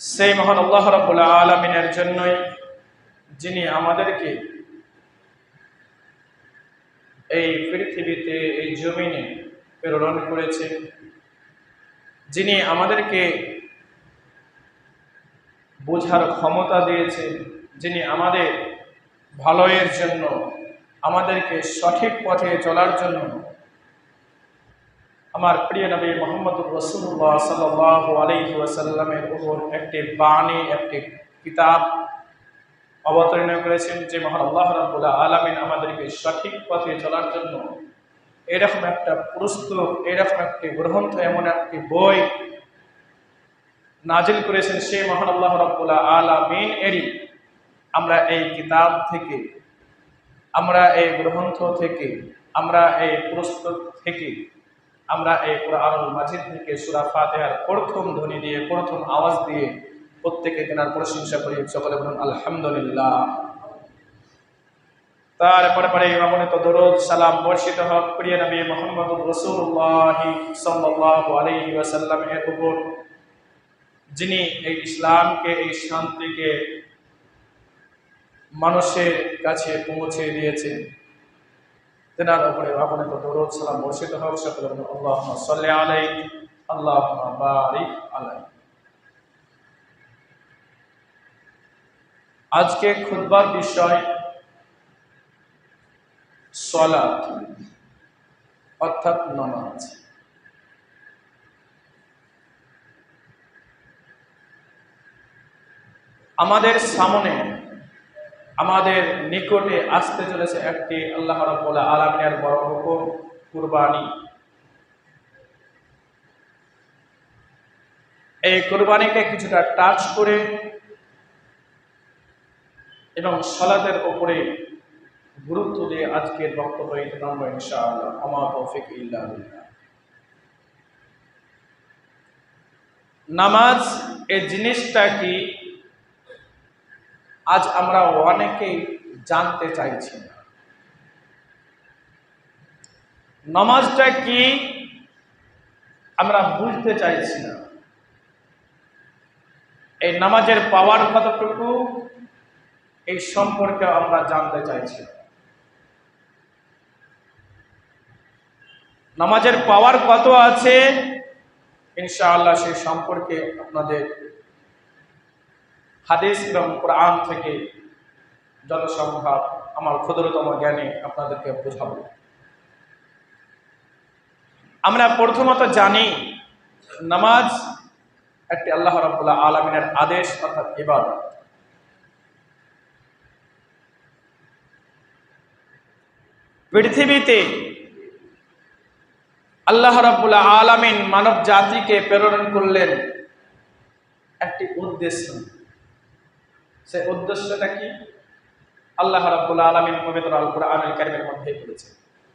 সেই মহান আল্লাহ রাব্বুল আলমিনের জন্যই যিনি আমাদেরকে এই পৃথিবীতে, এই জমিনে প্রেরণ করেছেন, যিনি আমাদেরকে বোঝার ক্ষমতা দিয়েছেন, যিনি আমাদের ভালোয়ের জন্য, আমাদেরকে সঠিক পথে চলার জন্য আমার প্রিয় নবী মোহাম্মদুর রসুল্লাহ সাল্লাহ আলহি ওয়াসাল্লামের উপর একটি বাণী, একটি কিতাব অবতীর্ণ করেছেন যে, মহান আল্লাহ রাবুল্লাহ আলমিন আমাদেরকে সঠিক পথে চলার জন্য এরকম একটা পুস্তক এরকম একটি গ্রন্থ, এমন একটি বই নাজিল করেছেন সেই মহান আল্লাহ রাবুল্লাহ আলমিন। এরই আমরা এই কিতাব থেকে, আমরা এই গ্রন্থ থেকে, আমরা এই পুস্তক থেকে আমরা এই কোরআনুল মাজিদ থেকে সুরা ফাতেহার প্রথম ধ্বনি দিয়ে, প্রথম আওয়াজ দিয়ে প্রত্যেকে কেনার প্রশংসা করি, সকলে বলুন আলহামদুলিল্লাহ। তারপরে পরে অগণিত দরুদ, সালাম, বর্ষিত হক, প্রিয় নবী মোহাম্মদ রসুল্লাহ সাল্লাল্লাহু আলাইহি ওয়াসাল্লাম এর উপর, যিনি এই ইসলামকে, এই শান্তিকে মানুষের কাছে পৌঁছে দিয়েছেন। তেনার উপরে সালাম বর্ষিত হোক সকলে আল্লাহ আলাই আল্লাহ বারিক আলাই আজকে খুতবার বিষয় সলাত অর্থাৎ নামাজ। আমাদের সামনে আমাদের নিকটে আসতে চলেছে একটি আল্লাহ রব্বুল আলমিনের বড় হুকুম, কুরবানি। এই কোরবানিকে কিছুটা টাচ করে এবং সলাদের ওপরে গুরুত্ব দিয়ে আজকের বক্তব্য ইতনাম ইনশাআল্লাহ। আমা তৌফিক ইল্লা নামাজ, এই জিনিসটা কি? আজ আমরা অনেকেই জানতে চাইছি। নামাজটা কি? আমরা বুঝতে চাইছি না। এই নামাজের পাওয়ার কতটুকু? এই সম্পর্কে আমরা জানতে চাইছি। নামাজের পাওয়ার কত আছে? ইনশাআল্লাহ সেই সম্পর্কে আপনাদের হাদিস এবং কোরআন থেকে যত সম্ভব আমার ক্ষুদ্রতম জ্ঞানে আপনাদেরকে বোঝাবো। আমরা প্রথমত জানি, নামাজ একটি আল্লাহ রাবুল্লাহ আলমিনের আদেশ অর্থাৎ ইবাদত। পৃথিবীতে আল্লাহ রাবুল্লাহ আলমিন মানব জাতিকে প্রেরণ করলেন একটি উদ্দেশ্য। সে উদ্দেশ্যটা কি? আল্লাহ রাব্বুল আলামিন পবিত্র আল কোরআনুল কারীমের মধ্যে বলেছে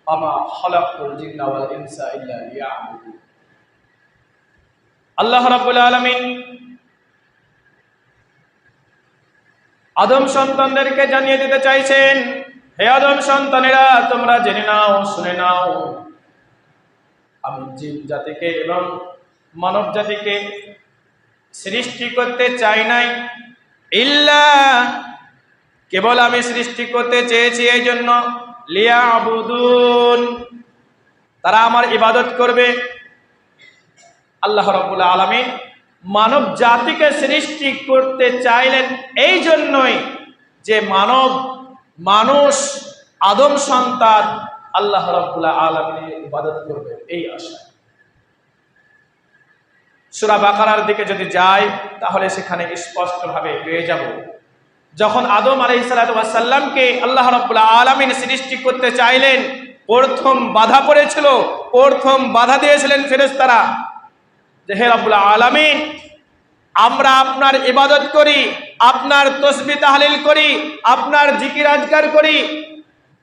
আমা খালাকুল জিন্না ওয়াল ইনসা ইল্লা লিয়াবুদুন। আল্লাহ রাব্বুল আলামিন আদম সন্তানদেরকে জানিয়ে দিতে চাইছেন, হে আদম সন্তানেরা, তোমরা জেনে নাও, শুনে নাও, আমি জীব জাতিকে এবং মানব জাতিকে সৃষ্টি করতে চাই নাই ইল্লা, কেবল আমি সৃষ্টি করতে চেয়েছি এই জন্য। লিয়া আবুদুন তারা আমার ইবাদত করবে। আল্লাহ রব্বুল আলমিন মানব জাতিকে সৃষ্টি করতে চাইলেন এই জন্যই যে মানব মানুষ, আদম সন্তান আল্লাহ রব্বুল্লাহ আলমিনের ইবাদত করবে। এই আশায় সুরা বাকারার দিকে যদি যাই, তাহলে সেখানে স্পষ্টভাবে পেয়ে যাব। যখন আদম আলহিসাল্লামকে আল্লাহ রব্বুল্লাহ আলমিন সৃষ্টি করতে চাইলেন, প্রথম বাধা পড়েছিল, প্রথম বাধা দিয়েছিলেন ফেরেস্তারা যে, হে রব্বুল্লাহ আলমিন, আমরা আপনার ইবাদত করি, আপনার তসবি তাহলিল করি, আপনার জিকির আজগার করি।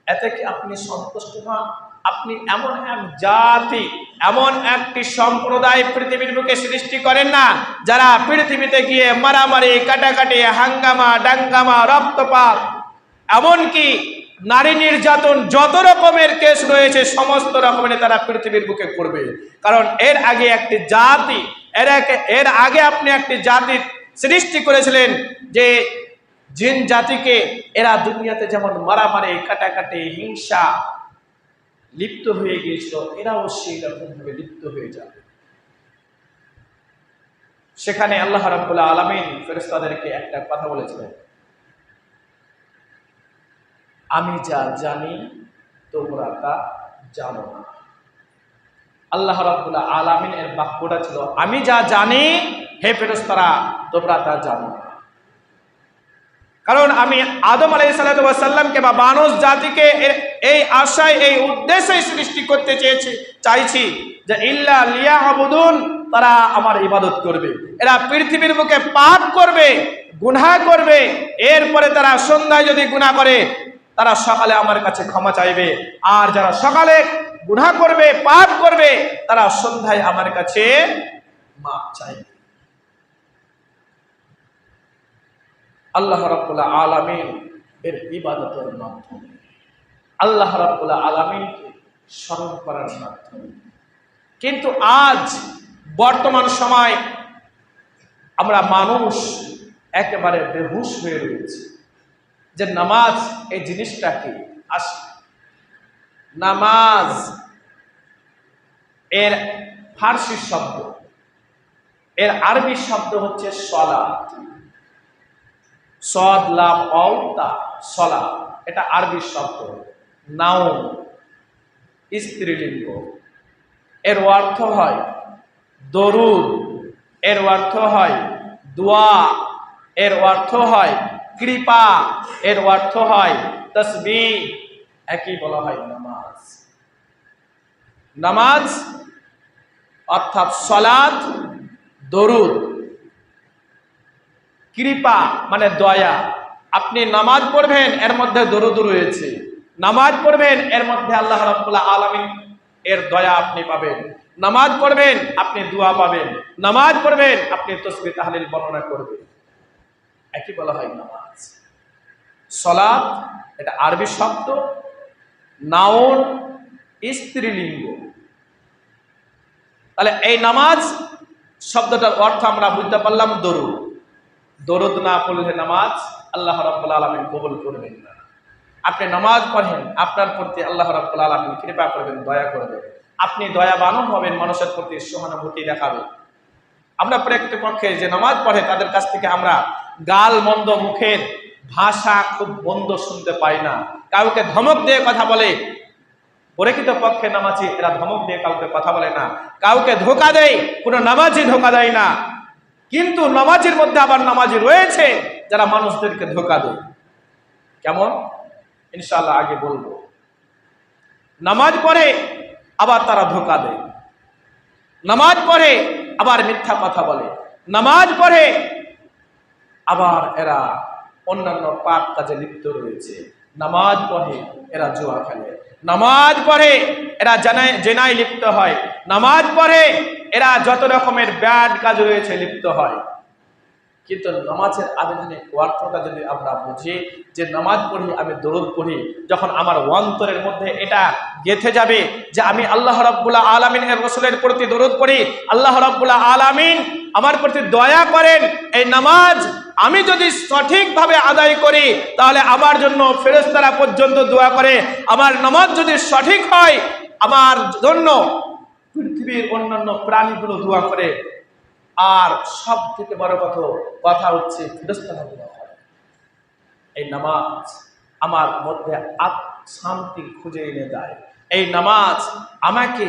এতে কি আপনি সন্তুষ্ট হন? আপনি এমন এক জাতি, এমন একটি সম্প্রদায় পৃথিবীর বুকে সৃষ্টি করেন না, যারা পৃথিবীতে গিয়ে মারামারি, কাটাকাটি, হাঙ্গামা, ডাঙ্গামা, রক্তপাত, এমনকি নারী নির্যাতন যত রকমের কেস রয়েছে, সমস্ত রকমের তারা পৃথিবীর বুকে করবে। কারণ এর আগে একটি জাতি, এর এর আগে আপনি একটি জাতি সৃষ্টি করেছিলেন যে জিন জাতিকে, এরা দুনিয়াতে যেমন মারামারি, কাটাকাটি, হিংসা লিপ্ত হয়ে গিয়েছিল, এরাও সেই রকমভাবে লিপ্ত হয়ে যাবে। সেখানে আল্লাহ রাব্বুল আলামিন ফেরেশতাদেরকে একটা কথা বলেছিলেন, আমি যা জানি, তোমরা তা জানো না। আল্লাহ রাব্বুল আলামিন এর বাক্যটা ছিল, আমি যা জানি, হে ফেরেশতারা, তোমরা তা জানো না। কারণ আমি আদম আলাই সাল্লামকে বা মানুষ জাতিকে এই আশায়, এই উদ্দেশ্যে সৃষ্টি করতে চেয়েছি, চাইছি যে ইল্লা লিয়া তারা আমার ইবাদত করবে। এরা পৃথিবীর বুকে পাপ করবে, গুনাহ করবে, এরপরে তারা সন্ধ্যায় যদি গুনাহ করে, তারা সকালে আমার কাছে ক্ষমা চাইবে। আর যারা সকালে গুনাহ করবে, পাপ করবে, তারা সন্ধ্যায় আমার কাছে মাপ চাইবে। আল্লাহ রাব্বুল আলামিন এর ইবাদতের মাধ্যমে, আল্লাহ রাব্বুল আলামিনকে স্মরণ করার মাধ্যমে। কিন্তু আজ বর্তমান সময় আমরা মানুষ একেবারে বেহুশ হয়ে রয়েছে যে নামাজ এই জিনিসটা কি আস। নামাজ এর ফার্সি শব্দ, এর আরবি শব্দ হচ্ছে সলাত সদ লাভ অউতা সলা। এটা আরবি শব্দ। নাউন, স্ত্রীলিঙ্গ। এর অর্থ হয় দরুদ, এর অর্থ হয় দোয়া, এর অর্থ হয় কৃপা, এর অর্থ হয় তসবি একই বলা হয় নামাজ। নামাজ অর্থাৎ সলাদ দরুদ। কৃপা মানে দয়া। আপনি নামাজ পড়বেন, এর মধ্যে দরুদ রয়েছে। নামাজ পড়বেন, এর মধ্যে আল্লাহ রাব্বুল্লাহ আলামিন এর দয়া আপনি পাবেন। নামাজ পড়বেন, আপনি দোয়া পাবেন। নামাজ পড়বেন, আপনি তসবি তাহলিল বর্ণনা করবেন। একই বলা হয় নামাজ। সলাৎ, এটা আরবি শব্দ। নাউন, স্ত্রীলিঙ্গ। তাহলে এই নামাজ শব্দটার অর্থ আমরা বুঝতে পারলাম দরুদ। দরুদ না পড়লে নামাজ আল্লাহ রাব্বুল আলামিন কবুল করবেন না। আপনি নামাজ পড়েন, আপনার প্রতি আল্লাহ রাব্বুল আলামিন কৃপা করবেন, দয়া করবেন। আপনি দয়াবানও হবেন, মানুষের প্রতি সহানুভূতি দেখাবেন। আমরা প্রকৃতপক্ষে যে নামাজ পড়ে, তাদের কাছ থেকে আমরা গাল মন্দ মুখের ভাষা খুব বন্ধ শুনতে পাই না। কাউকে ধমক দিয়ে কথা বলে পরিচিত পক্ষে নামাজি এরা ধমক দিয়ে কাউকে কথা বলে না। কাউকে ধোকা দেয়, কোনো নামাজি ধোকা দেয় না। কিন্তু নামাজের মধ্যে আবার নামাজি রয়েছে যারা মানুষদেরকে ধোকা দেয়। কেমন? ইনশাআল্লাহ আগে বলব। নামাজ পড়ে আবার তারা ধোকা দেয়। নামাজ পড়ে আবার মিথ্যা কথা বলে। নামাজ পড়ে আবার এরা অন্যান্য পাপ কাজে লিপ্ত রয়েছে। নামাজ পড়ে এরা জুয়া খেলে। নামাজ পড়ে এরা জানায় জেনায় লিপ্ত হয়। নামাজ পড়ে এরা যত রকমের ব্যাড কাজ রয়েছে লিপ্ত হয়। কিন্তু নামাজের আবেদনের অর্থটা যদি আমরা বুঝি, যে নামাজ পড়ি, আমি দরুদ পড়ি, যখন আমার অন্তরের মধ্যে এটা গেথে যাবে যে আমি আল্লাহ রাব্বুল্লাহ আলামিনের রসুলের প্রতি দরুদ পড়ি, আল্লাহ রাব্বুল্লাহ আলামিন আমার প্রতি দয়া করেন, এই নামাজ আমি যদি সঠিকভাবে আদায় করি, তাহলে আমার জন্য ফেরেশতারা পর্যন্ত দোয়া করে। আমার নামাজ যদি সঠিক হয়, আমার জন্য পৃথিবীর অন্যান্য প্রাণীগুলো দোয়া করে। আর সব থেকে বড় কথা কথা হচ্ছে এই নামাজ আমার মধ্যে আত্মশান্তি শান্তি খুঁজে এনে দেয়। এই নামাজ আমাকে